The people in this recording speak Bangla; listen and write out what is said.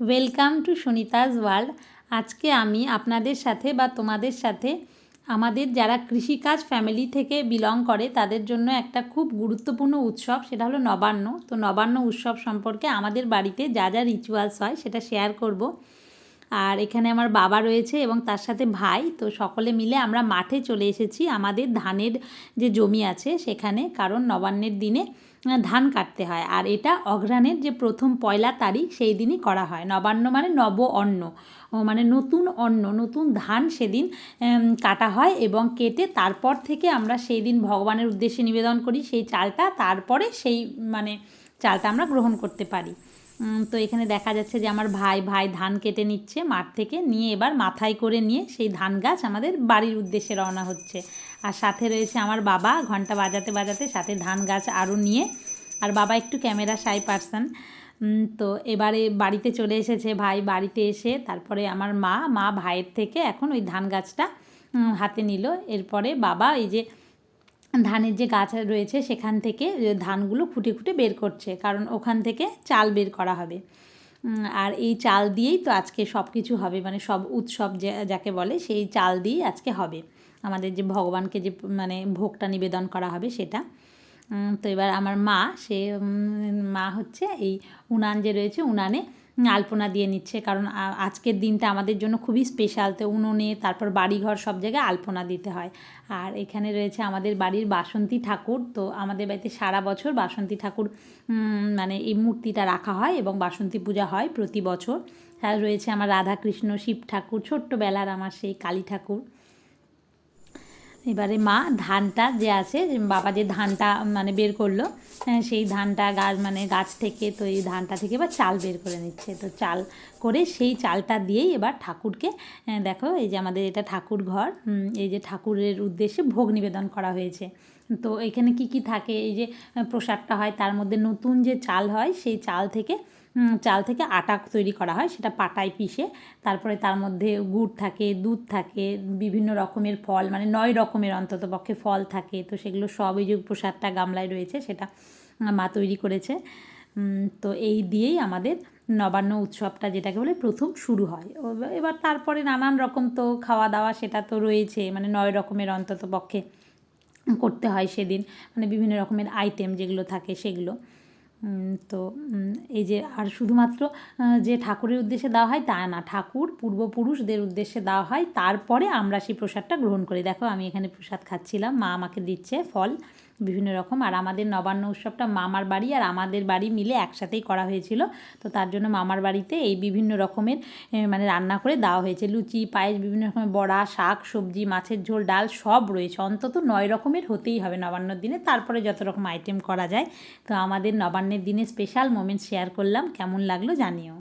ওয়েলকাম টু সুনিতাজ ওয়ার্ল্ড আজকে আমি আপনাদের সাথে বা তোমাদের সাথে আমাদের যারা কৃষিকাজ ফ্যামিলি থেকে বিলং করে, তাদের জন্য একটা খুব গুরুত্বপূর্ণ উৎসব, সেটা হলো নবান্ন। তো নবান্ন উৎসব সম্পর্কে আমাদের বাড়িতে যা যা রিচুয়ালস হয়, সেটা শেয়ার করব। আর এখানে আমার বাবা রয়েছে এবং তার সাথে ভাই। তো সকলে মিলে আমরা মাঠে চলে এসেছি আমাদের ধানের যে জমি আছে সেখানে, কারণ নবান্নের দিনে ধান কাটতে হয়। আর এটা অঘ্রাণের যে প্রথম পয়লা তারিখ সেই দিনই করা হয়। নবান্ন মানে নব অন্ন। মানে নতুন অন্ন, নতুন ধান সেদিন কাটা হয় এবং কেটে তারপর থেকে আমরা সেই দিন ভগবানের উদ্দেশ্যে নিবেদন করি সেই চালটা। তারপরে সেই মানে চালটা আমরা গ্রহণ করতে পারি। তো এখানে দেখা যাচ্ছে যে আমার ভাই ভাই ধান কেটে নিচ্ছে মাঠ থেকে, নিয়ে এবার মাথায় করে নিয়ে সেই ধান গাছ আমাদের বাড়ির উদ্দেশ্যে রওনা হচ্ছে। আর সাথে রয়েছে আমার বাবা, ঘণ্টা বাজাতে বাজাতে সাথে ধান গাছ আরও নিয়ে। আর বাবা একটু ক্যামেরা সাই পারসন তো এবারে বাড়িতে চলে এসেছে ভাই, বাড়িতে এসে তারপরে আমার মা মা ভাইয়ের থেকে এখন ওই ধান গাছটা হাতে নিল। এরপরে বাবা এই যে ধানের যে গাছ রয়েছে সেখান থেকে ধানগুলো খুঁটে খুঁটে বের করছে, কারণ ওখান থেকে চাল বের করা হবে। আর এই চাল দিয়েই তো আজকে সব কিছু হবে মানে সব উৎসব যাকে বলে সেই চাল দিয়েই আজকে হবে। আমাদের যে ভগবানকে যে মানে ভোগটা নিবেদন করা হবে সেটা। তো এবার আমার মা, সে মা হচ্ছে এই উনান যে রয়েছে, উনানে আলপনা দিয়ে নিচ্ছে, কারণ আজকের দিনটা আমাদের জন্য খুবই স্পেশাল তো উনুনে, তারপর বাড়িঘর সব জায়গায় আলপনা দিতে হয়। আর এখানে রয়েছে আমাদের বাড়ির বাসন্তী ঠাকুর। তো আমাদের বাড়িতে সারা বছর বাসন্তী ঠাকুর মানে এই মূর্তিটা রাখা হয় এবং বাসন্তী পূজা হয় প্রতি বছর। আর রয়েছে আমার রাধাকৃষ্ণ শিব ঠাকুর, ছোট্টবেলার আমার সেই কালী ঠাকুর। এবারে মা ধানটা যে আছে বাবা যে ধানটা মানে বের করল হ্যাঁ, সেই ধানটা গাছ মানে গাছ থেকে তো এই ধানটা থেকে এবার চাল বের করে নিচ্ছে। তো চাল করে সেই চালটা দিয়েই এবার ঠাকুরকে হ্যাঁ, দেখো এই যে আমাদের এটা ঠাকুর ঘর এই যে ঠাকুরের উদ্দেশ্যে ভোগ নিবেদন করা হয়েছে। তো এখানে কি কি থাকে? এই যে প্রসাদটা হয় তার মধ্যে নতুন যে চাল হয় সেই চাল থেকে চাল থেকে আটা তৈরি করা হয়, সেটা পাটায় পিষে। তারপরে তার মধ্যে গুড় থাকে, দুধ থাকে, বিভিন্ন রকমের ফল মানে নয় রকমের অন্তত পক্ষে ফল থাকে। তো সেগুলো সব এই যে প্রসাদটা গামলায় রয়েছে, সেটা মা তৈরি করেছে। তো এই দিয়েই আমাদের নবান্ন উৎসবটা যেটাকে বলে প্রথম শুরু হয়। এবার তারপরে নানান রকম তো খাওয়া দাওয়া সেটা তো রয়েছে মানে নয় রকমের অন্তত পক্ষে করতে হয় সেদিন। মানে বিভিন্ন রকমের আইটেম যেগুলো থাকে সেগুলো। তো এই যে, আর শুধুমাত্র যে ঠাকুরের উদ্দেশ্যে দেওয়া হয় তা না, ঠাকুর পূর্বপুরুষদের উদ্দেশ্যে দেওয়া হয়, তারপরে আমরা সেই প্রসাদটা গ্রহণ করি। দেখো, আমি এখানে প্রসাদ খাচ্ছিলাম, মা আমাকে দিচ্ছে ফল। বিভিন্ন রকম। আর আমাদের নবান্ন উৎসবটা মামার বাড়ি আর আমাদের বাড়ি মিলে একসাথেই করা হয়েছিল। তো তার জন্য মামার বাড়িতে এই বিভিন্ন রকমের মানে রান্না করে দেওয়া হয়েছে। লুচি, পায়েস, বিভিন্ন রকমের বড়া, শাক, সবজি, মাছের ঝোল, ডাল সব রয়েছে। অন্তত নয় রকমের হতেই হবে নবান্নর দিনে। তারপরে যত রকম আইটেম করা যায়। তো আমাদের নবান্নের দিনে স্পেশাল মোমেন্ট শেয়ার করলাম। কেমন লাগল জানিও।